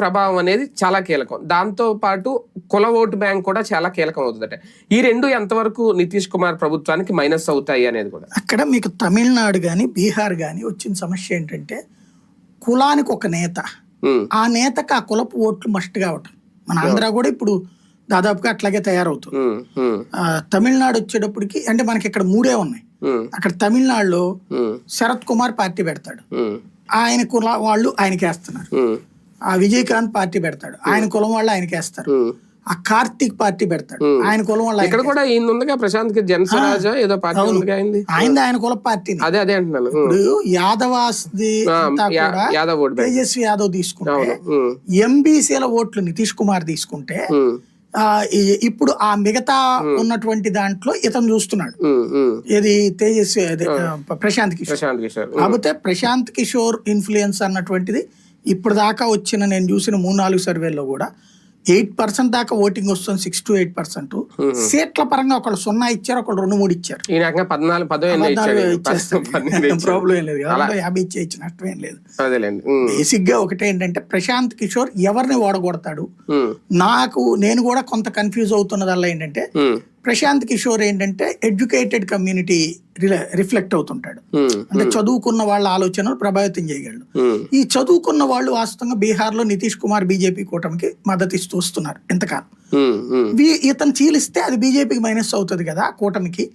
ప్రభావం అనేది చాలా కీలకం. దాంతో పాటు కుల ఓటు బ్యాంక్ కూడా చాలా కీలకం అవుతుందట ఈ రెండు ఎంతవరకు నితీష్ కుమార్ ప్రభుత్వానికి మైనస్ అవుతాయి అనేది కూడా. అక్కడ మీకు తమిళనాడు కానీ బీహార్ కానీ వచ్చిన సమస్య ఏంటంటే కులానికి ఒక నేత. ఆ నేతకు ఆ కులపు ఓట్లు మస్ట్ కావటం. మన ఆంధ్ర కూడా ఇప్పుడు దాదాపుగా అట్లాగే తయారవుతుంది. తమిళనాడు వచ్చేటప్పటికి అంటే మనకి ఇక్కడ మూడే ఉన్నాయి. అక్కడ తమిళనాడులో శరత్ కుమార్ పార్టీ పెడతాడు. ఆయన కుల వాళ్ళు ఆయనకి వేస్తున్నారు ఉమ్, ఆ విజయకాంత్ పార్టీ పెడతాడు. ఆయన కులం వాళ్ళు ఆయనకి వేస్తారు. ఉమ్. ఆ కార్తీక్ పార్టీ పెడతాడు. ఆయన కులం వాళ్ళు ఇక్కడ కూడా ఈయన ఉందిగా ప్రశాంత్కి జనస్వరాజ ఏదో పార్టీ ఉందిగా అయింది ఆయన ఆయన కుల పార్టీని. అదే అదే అంటున్నాను. ఇప్పుడు యాదవాస్ది ఆ, అంతా యా- కూడా యాదవ్ ఓటు తేజస్వి యాదవ్ తీసుకుంటే ఎంబీసీల ఓట్లు నితీష్ కుమార్ తీసుకుంటే ఇప్పుడు ఆ మిగతా ఉన్నటువంటి దాంట్లో ఇతను చూస్తున్నాడు. ఏది తేజస్వి ప్రశాంత్ కిషోర్. ప్రశాంత్ కిషోర్. కాకపోతే ప్రశాంత్ కిషోర్ ఇన్ఫ్లుయెన్స్ అన్నటువంటిది ఇప్పుడు దాకా వచ్చిన నేను చూసిన మూడు నాలుగు సర్వేల్లో కూడా ఎయిట్ పర్సెంట్ దాకా ఓటింగ్ వస్తుంది సిక్స్ టు ఎయిట్ పర్సెంట్. సీట్ల పరంగా ఒకళ్ళు సున్నా ఇచ్చారు ఒకళ్ళు రెండు మూడు ఇచ్చారు. ప్రాబ్లం ఏం లేదు యాభై నష్టం ఏం బేసిక్గా ఒకటే ఏంటంటే ప్రశాంత్ కిషోర్ ఎవరిని ఓడగొడతాడు? నాకు నేను కూడా కొంత కన్ఫ్యూజ్ అవుతున్నదల్లా ఏంటంటే ప్రశాంత్ కిషోర్ ఏంటంటే ఎడ్యుకేటెడ్ కమ్యూనిటీ రిఫ్లెక్ట్ అవుతుంటాడు. అంటే చదువుకున్న వాళ్ళ ఆలోచనలు ప్రభావితం చేయగలడు. ఈ చదువుకున్న వాళ్ళు వాస్తవంగా బీహార్లో నితీష్ కుమార్ బీజేపీ కూటమికి మద్దతు ఇస్తూ వస్తున్నారు. ఎంతకాలం? ఇతను చీలిస్తే అది బీజేపీకి మైనస్ అవుతుంది కదా కూటమికి.